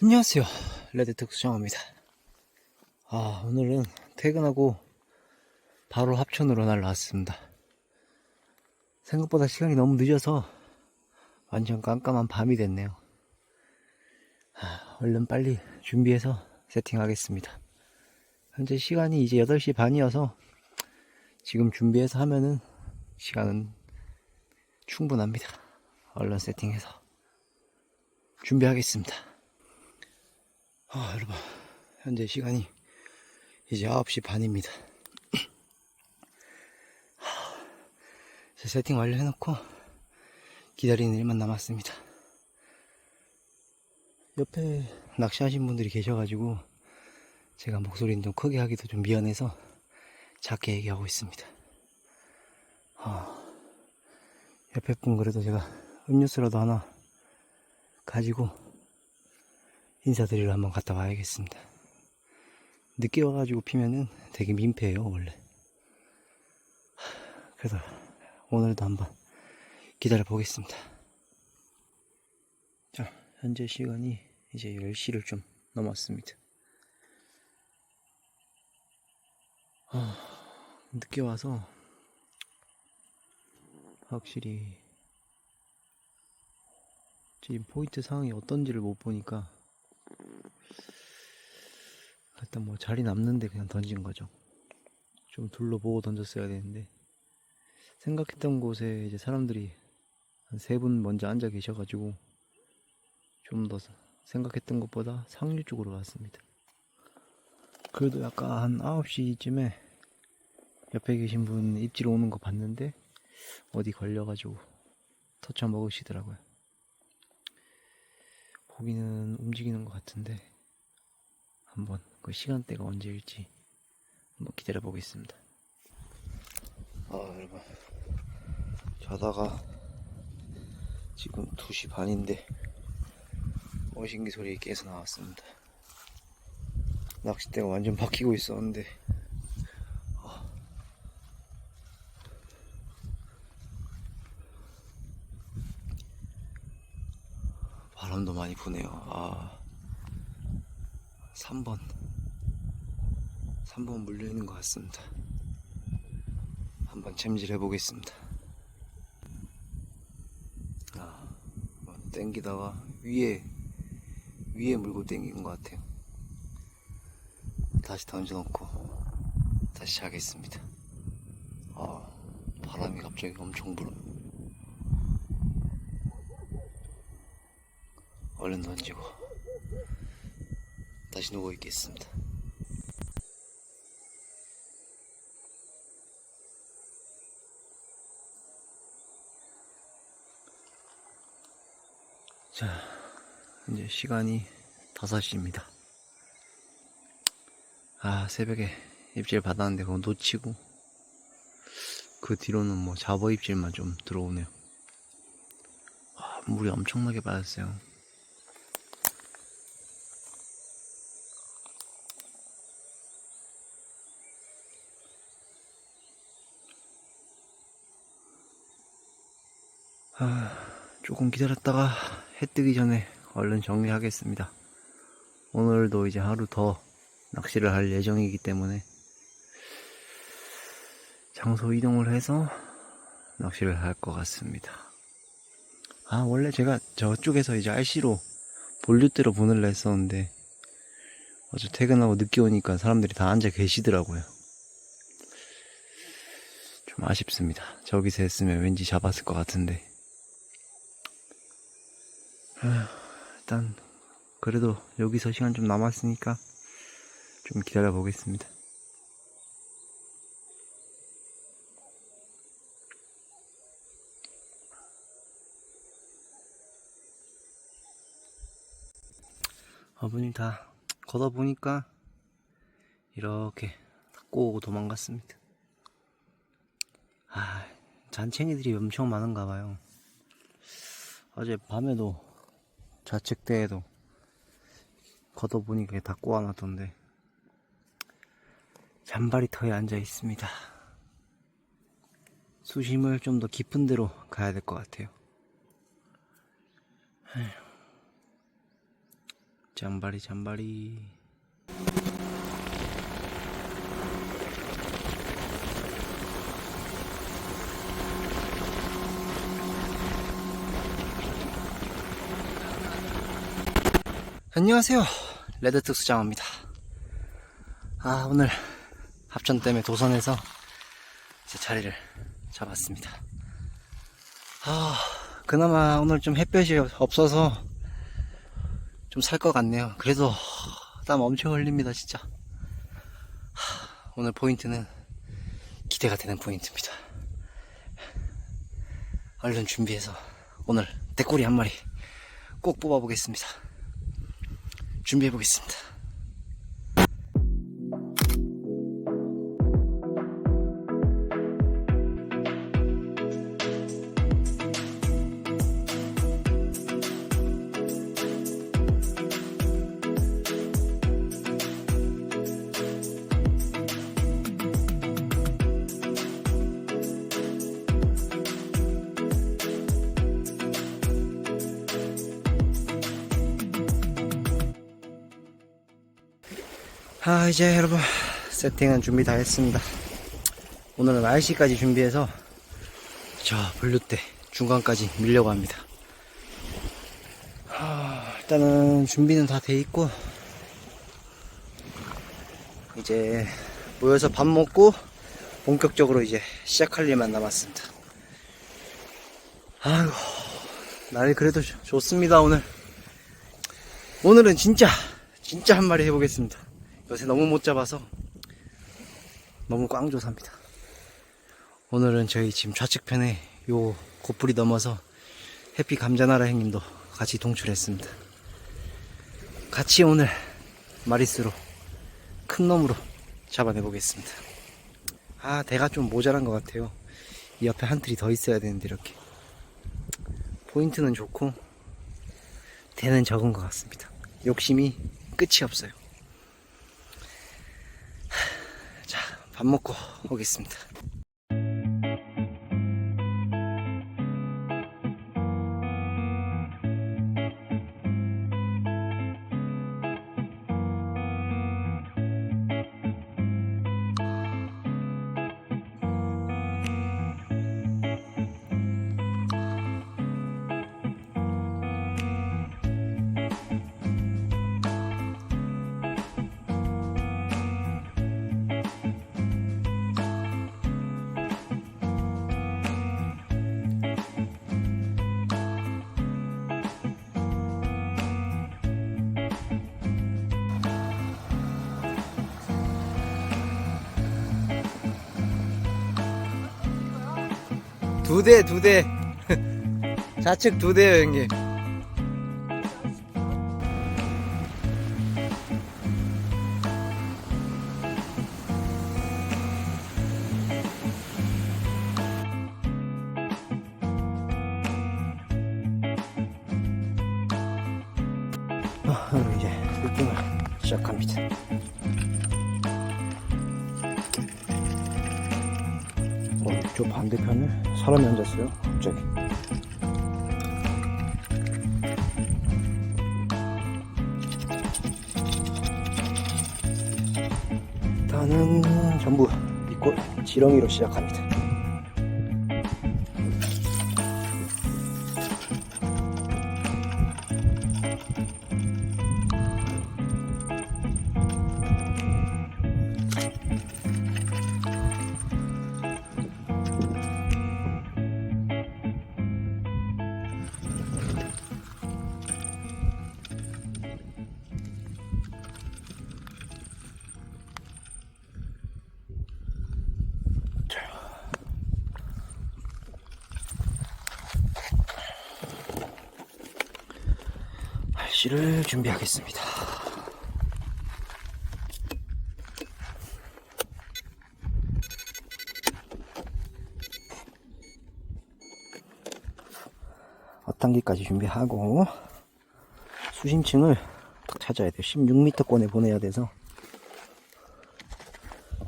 안녕하세요. 레드특수 정호입니다. 아, 오늘은 퇴근하고 바로 합천으로 날라왔습니다. 생각보다 시간이 너무 늦어서 완전 깜깜한 밤이 됐네요. 아, 얼른 빨리 준비해서 세팅하겠습니다. 현재 시간이 이제 8시 반이어서 지금 준비해서 하면은 시간은 충분합니다. 얼른 세팅해서 준비하겠습니다. 아, 여러분. 현재 시간이 이제 9시 반입니다. 자, 세팅 완료해놓고 기다리는 일만 남았습니다. 옆에 낚시하신 분들이 계셔가지고 제가 목소리는 좀 크게 하기도 좀 미안해서 작게 얘기하고 있습니다. 아, 옆에 분 그래도 제가 음료수라도 하나 가지고 인사드리러 한번 갔다 와야겠습니다. 늦게 와가지고 피면은 되게 민폐예요, 원래. 하, 그래서 오늘도 한번 기다려 보겠습니다. 자, 현재 시간이 이제 10시를 좀 넘었습니다. 아, 늦게 와서 확실히 지금 포인트 상황이 어떤지를 못 보니까 일단 뭐 자리 남는데 그냥 던진 거죠. 좀 둘러보고 던졌어야 되는데 생각했던 곳에 이제 사람들이 한 세 분 먼저 앉아 계셔가지고 좀 더 생각했던 것보다 상류 쪽으로 갔습니다. 그래도 약간 한 9시쯤에 옆에 계신 분 입질 오는 거 봤는데 어디 걸려가지고 터쳐 먹으시더라고요. 고기는 움직이는 것 같은데 한번 그 시간대가 언제일지 한번 기다려 보겠습니다. 아 여러분 자다가 지금 2시 반인데 어신기 소리에 깨서 나왔습니다. 낚싯대가 완전 바뀌고 있었는데 아. 바람도 많이 부네요. 아 3번 3번 물려있는 것 같습니다. 한번 챔질 해 보겠습니다. 아, 뭐 땡기다가 위에 위에 물고 땡긴 것 같아요. 다시 던져놓고 다시 자겠습니다. 아, 바람이 갑자기 엄청 불어. 얼른 던지고 다시 누워 있겠습니다. 자, 이제 시간이 5시입니다. 아, 새벽에 입질 받았는데 그거 놓치고, 그 뒤로는 뭐 잡어 입질만 좀 들어오네요. 아, 물이 엄청나게 빠졌어요. 아, 조금 기다렸다가 해 뜨기 전에 얼른 정리하겠습니다. 오늘도 이제 하루 더 낚시를 할 예정이기 때문에 장소 이동을 해서 낚시를 할 것 같습니다. 아, 원래 제가 저쪽에서 이제 RC로 본류대로 보내려 했었는데 어제 퇴근하고 늦게 오니까 사람들이 다 앉아 계시더라고요. 좀 아쉽습니다. 저기서 했으면 왠지 잡았을 것 같은데. 일단 그래도 여기서 시간 좀 남았으니까 좀 기다려 보겠습니다. 아버님 다 걷어 보니까 이렇게 다 꼬고 도망갔습니다. 아, 잔챙이들이 엄청 많은가 봐요. 어제 밤에도 좌측 대에도 걷어보니까 다 꼬아놨던데 잔발이 터에 앉아 있습니다. 수심을 좀 더 깊은 데로 가야 될 것 같아요. 잠바리 잠바리 안녕하세요 레드특 수장입니다 아 오늘 합천 때문에 도선에서 제 자리를 잡았습니다 아 그나마 오늘 좀 햇볕이 없어서 좀 살 것 같네요. 그래도 땀 엄청 흘립니다, 진짜. 하, 오늘 포인트는 기대가 되는 포인트입니다. 얼른 준비해서 오늘 대꼬리 한 마리 꼭 뽑아보겠습니다. 준비해 보겠습니다. 아 이제 여러분 세팅은 준비 다 했습니다. 오늘은 IC까지 준비해서 저 분류대 중간까지 밀려고 합니다. 아, 일단은 준비는 다 돼 있고 이제 모여서 밥 먹고 본격적으로 이제 시작할 일만 남았습니다. 아이고 날이 그래도 좋- 좋습니다 오늘. 오늘은 진짜 진짜 한 마리 해보겠습니다 요새 너무 못 잡아서 너무 꽝조사입니다. 오늘은 저희 지금 좌측편에 요 고풀이 넘어서 해피 감자나라 형님도 같이 동출했습니다. 같이 오늘 마리스로 큰 놈으로 잡아내 보겠습니다. 아 대가 좀 모자란 것 같아요. 이 옆에 한 틀이 더 있어야 되는데 이렇게 포인트는 좋고 대는 적은 것 같습니다. 욕심이 끝이 없어요. 자, 밥 먹고 오겠습니다. 두 대, 두 대. 좌측 두 대요, 형님. 아, 이제 세팅을 시작합니다. 저 반대편에 사람이 앉았어요. 갑자기. 일단은 전부 믿고 지렁이로 시작합니다. 날씨를 준비하겠습니다. 어탕기까지 준비하고 수심층을 딱 찾아야 돼요. 16m권에 보내야 돼서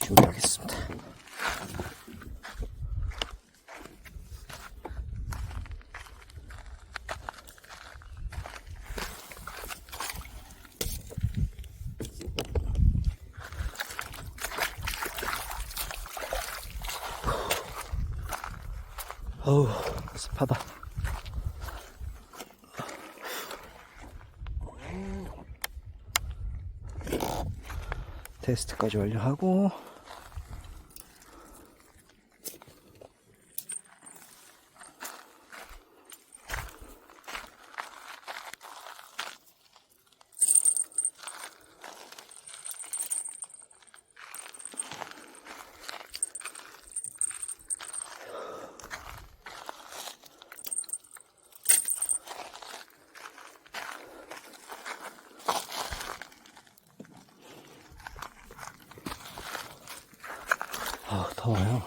준비하겠습니다. 어우, 습하다. 테스트까지 완료하고, 아, 더워요.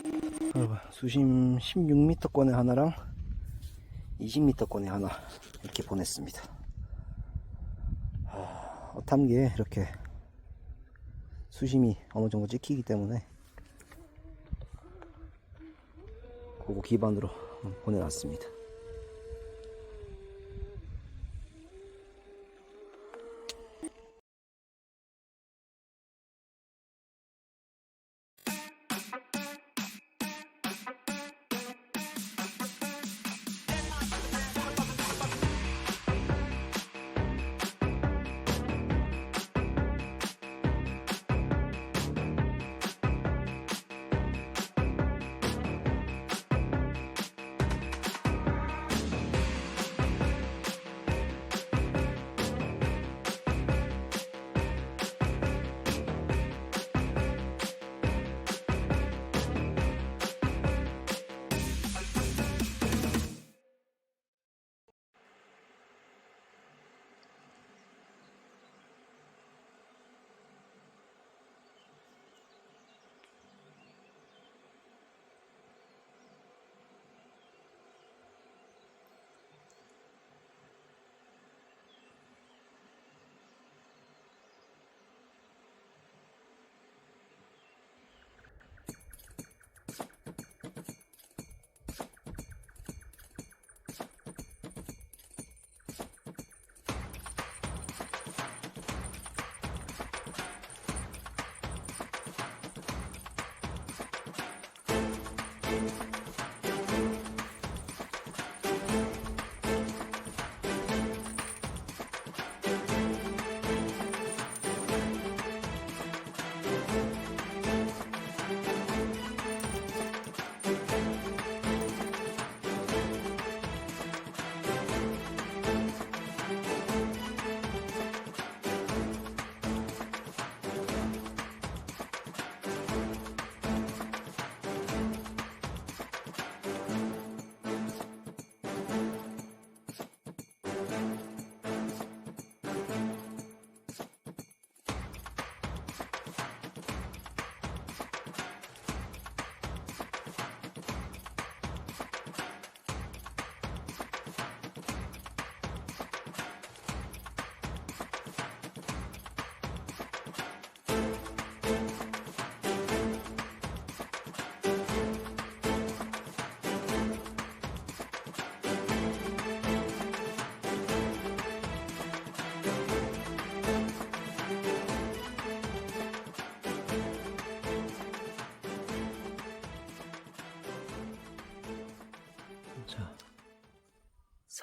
여러분, 수심 16m권에 하나랑 20m권에 하나 이렇게 보냈습니다. 아, 어탐기에 이렇게 수심이 어느 정도 찍히기 때문에 그거 기반으로 보내놨습니다.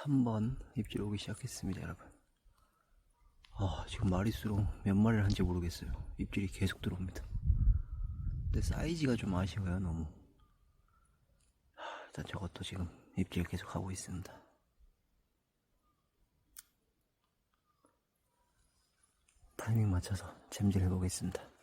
3번 입질 오기 시작했습니다, 여러분. 아, 지금 마리수로 몇 마리를 한지 모르겠어요. 입질이 계속 들어옵니다. 근데 사이즈가 좀 아쉬워요, 너무. 하, 일단 저것도 지금 입질 계속 하고 있습니다. 타이밍 맞춰서 잼질 해보겠습니다.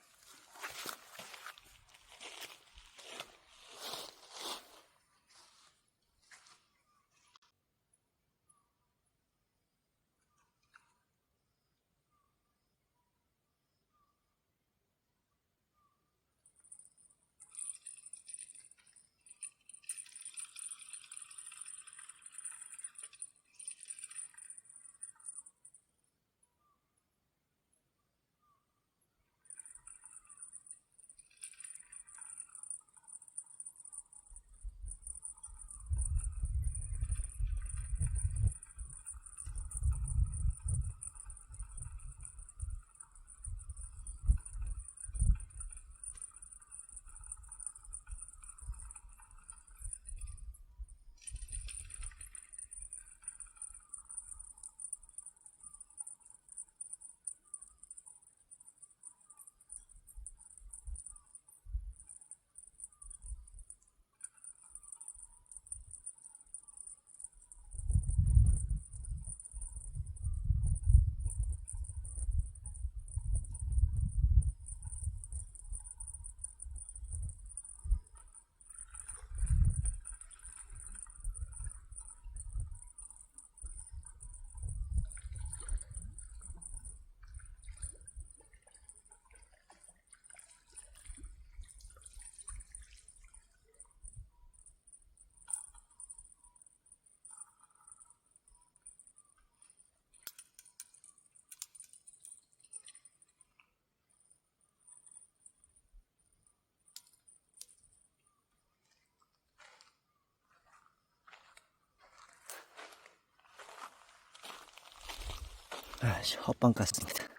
헛방 같습니다.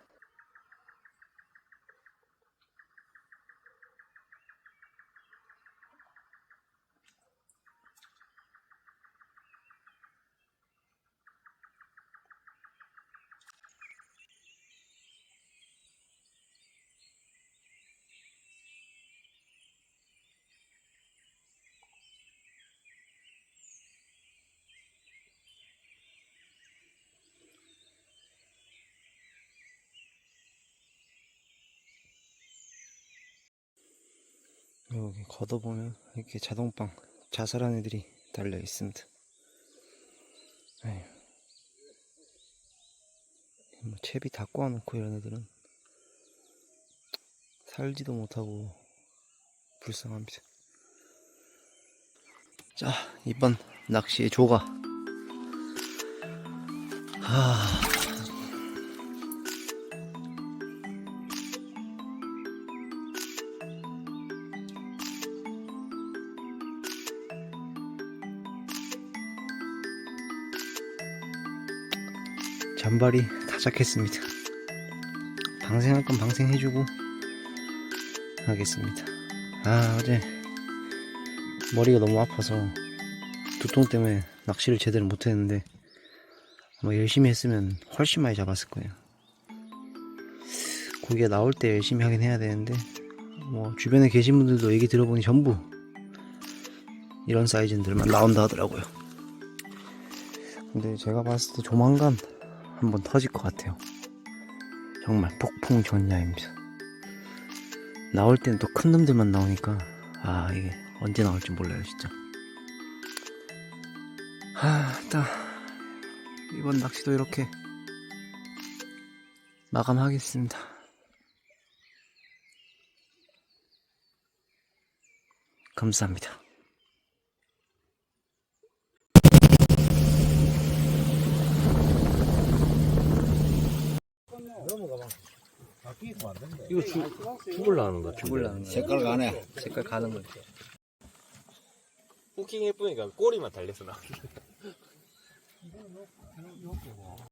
여기 걷어보면 이렇게 자동방 자살한 애들이 달려 있습니다. 에휴. 뭐 채비 다 꼬아놓고 이런 애들은 살지도 못하고 불쌍합니다. 자, 이번 낚시의 조가. 하... 잔발이 타작했습니다. 방생할 건 방생해주고 하겠습니다. 아 어제 머리가 너무 아파서 두통 때문에 낚시를 제대로 못했는데 뭐 열심히 했으면 훨씬 많이 잡았을 거예요. 고기가 나올 때 열심히 하긴 해야 되는데 뭐 주변에 계신 분들도 얘기 들어보니 전부 이런 사이즈들만 나온다 하더라고요. 근데 제가 봤을 때 조만간 한번 터질 것 같아요. 정말 폭풍 전야입니다. 나올 때는 또 큰 놈들만 나오니까 아 이게 언제 나올지 몰라요 진짜. 아 일단 이번 낚시도 이렇게 마감하겠습니다. 감사합니다. 이거 죽, 죽을라는 거 죽을라는 거. 색깔 가네. 색깔 가는 거. 후킹 해보니까 꼬리만 달려서 나